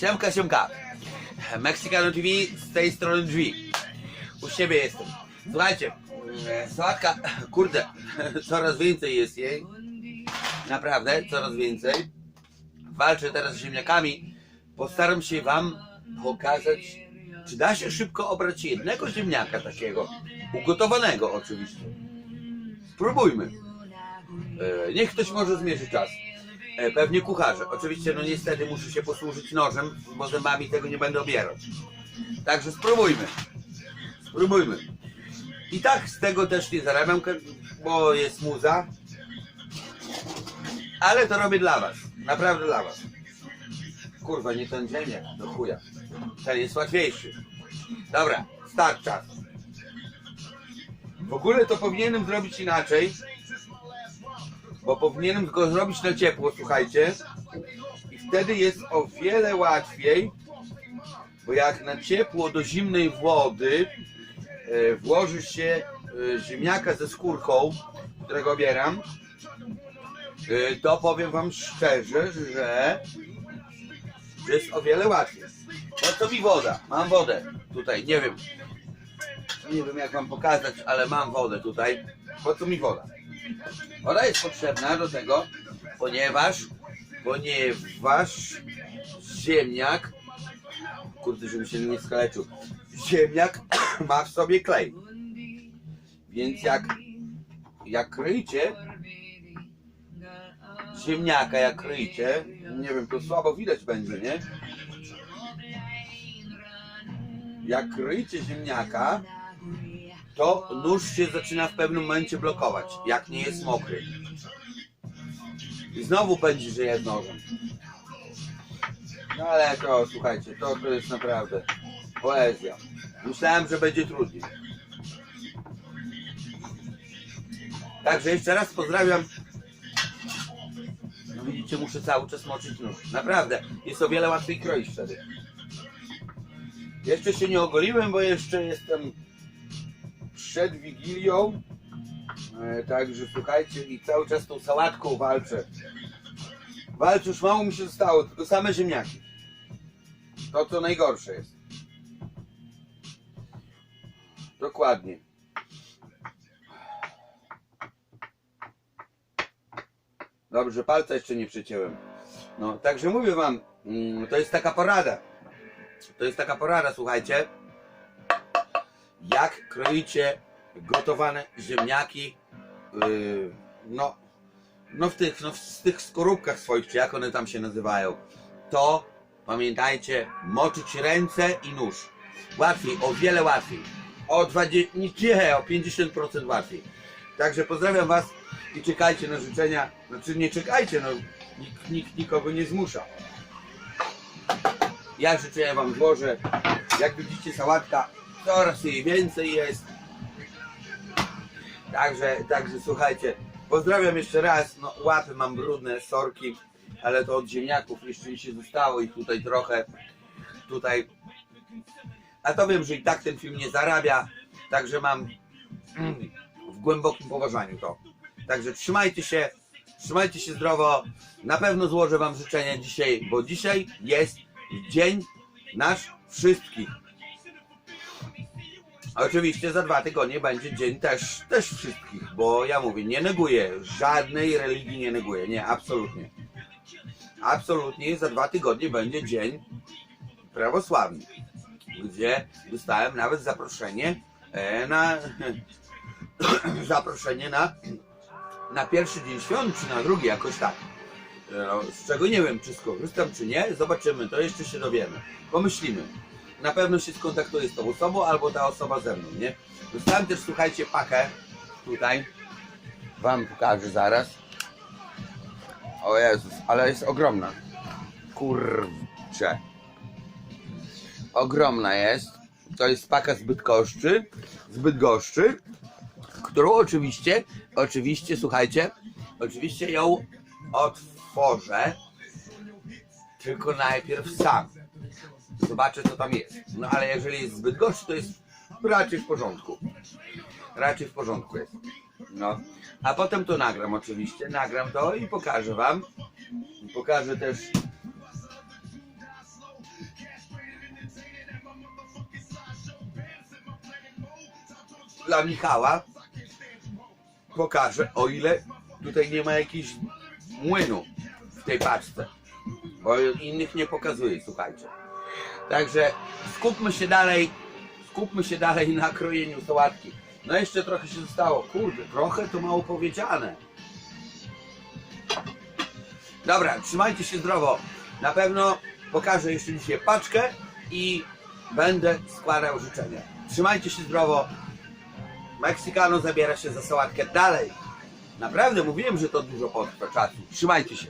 Siemka, siemka. Mexicano TV z tej strony drzwi. U siebie jestem. Słuchajcie, mm, sałatka, kurde, coraz więcej jest jej. Naprawdę, coraz więcej. Walczę teraz z ziemniakami. Postaram się Wam pokazać, czy da się szybko obrać jednego ziemniaka takiego, ugotowanego oczywiście. Spróbujmy. E, Niech ktoś może zmierzy czas. E, Pewnie kucharze. Oczywiście, no niestety muszę się posłużyć nożem, bo zębami tego nie będę obierać. Także spróbujmy. Spróbujmy. I tak z tego też nie zarabiam, bo jest muza. Ale to robię dla was. Naprawdę dla was. Kurwa, nie ten ziemniak, do chuja. Ten jest łatwiejszy. Dobra, start czas. W ogóle to powinienem zrobić inaczej, bo powinienem go zrobić na ciepło, słuchajcie. I wtedy jest o wiele łatwiej, bo jak na ciepło do zimnej wody e, włoży się e, ziemniaka ze skórką, którego obieram, e, to powiem wam szczerze, że, jest o wiele łatwiej. Po co mi woda? Mam wodę tutaj, nie wiem. Nie wiem jak wam pokazać, ale mam wodę tutaj. Po co mi woda? Woda jest potrzebna do tego, ponieważ, ponieważ ziemniak, kurde, żebym się nie skaleczył, ziemniak ma w sobie klej. Więc jak, jak kryjcie ziemniaka, jak kryjcie, nie wiem, to słabo widać będzie, nie? Jak kryjcie ziemniaka, to nóż się zaczyna w pewnym momencie blokować, jak nie jest mokry. I znowu będzie, że jest nożem. No ale to, słuchajcie, to, to jest naprawdę poezja. Myślałem, że będzie trudniej. Także jeszcze raz pozdrawiam. No widzicie, muszę cały czas moczyć nóż. Naprawdę, jest o wiele łatwiej kroić wtedy. Jeszcze się nie ogoliłem, bo jeszcze jestem przed Wigilią. E, także słuchajcie, i cały czas tą sałatką walczę. Walczę, już mało mi się zostało, tylko same ziemniaki. To co najgorsze jest. Dokładnie. Dobrze, palca jeszcze nie przecięłem. No, także mówię wam, mm, to jest taka porada. To jest taka porada, słuchajcie. Jak kroicie gotowane ziemniaki, yy, no, no w tych, no w tych skorupkach swoich, czy jak one tam się nazywają, to pamiętajcie, moczyć ręce i nóż. Łatwiej, o wiele łatwiej. O 20, nie, o 50% łatwiej. Także pozdrawiam Was i czekajcie na życzenia. Znaczy nie czekajcie, no nikt, nikt nikogo nie zmusza. Ja życzenia Wam złożę. Jak widzicie, sałatka coraz jej więcej jest. Także, także słuchajcie, pozdrawiam jeszcze raz. No, łapy mam brudne, sorki, ale to od ziemniaków jeszcze się zostało i tutaj trochę. Tutaj. A to wiem, że i tak ten film nie zarabia, także mam mm, w głębokim poważaniu to. Także trzymajcie się, trzymajcie się zdrowo. Na pewno złożę Wam życzenia dzisiaj, bo dzisiaj jest dzień nasz wszystkich. A Oczywiście za dwa tygodnie będzie dzień też, też wszystkich, bo ja mówię, nie neguję, żadnej religii nie neguję, nie, absolutnie. Absolutnie za dwa tygodnie będzie dzień prawosławny, gdzie dostałem nawet zaproszenie e, na zaproszenie na, na pierwszy dzień świąt, czy na drugi, jakoś tak. No, z czego nie wiem, czy skorzystam, czy nie. Zobaczymy, to jeszcze się dowiemy. Pomyślimy. Na pewno się skontaktuję z tą osobą, albo ta osoba ze mną, nie? Dostałem też, słuchajcie, pakę tutaj. Wam pokażę zaraz. O Jezus, ale jest ogromna. Kurczę. Ogromna jest. To jest paka z Bydgoszczy. Z Bydgoszczy. Którą oczywiście, oczywiście, słuchajcie, oczywiście ją otworzę. Tylko najpierw sam zobaczę co tam jest. No ale jeżeli jest zbyt gorszy, to jest raczej w porządku. Raczej w porządku jest. No. A potem to nagram oczywiście, nagram to i pokażę wam. Pokażę też dla Michała pokażę, o ile tutaj nie ma jakichś młynu w tej paczce, bo innych nie pokazuję, słuchajcie. Także skupmy się dalej, skupmy się dalej na krojeniu sałatki. No jeszcze trochę się zostało. Kurde, trochę to mało powiedziane. Dobra, trzymajcie się zdrowo. Na pewno pokażę jeszcze dzisiaj paczkę i będę składał życzenia. Trzymajcie się zdrowo. Meksykano zabiera się za sałatkę dalej. Naprawdę mówiłem, że to dużo potrwa czasu. Trzymajcie się.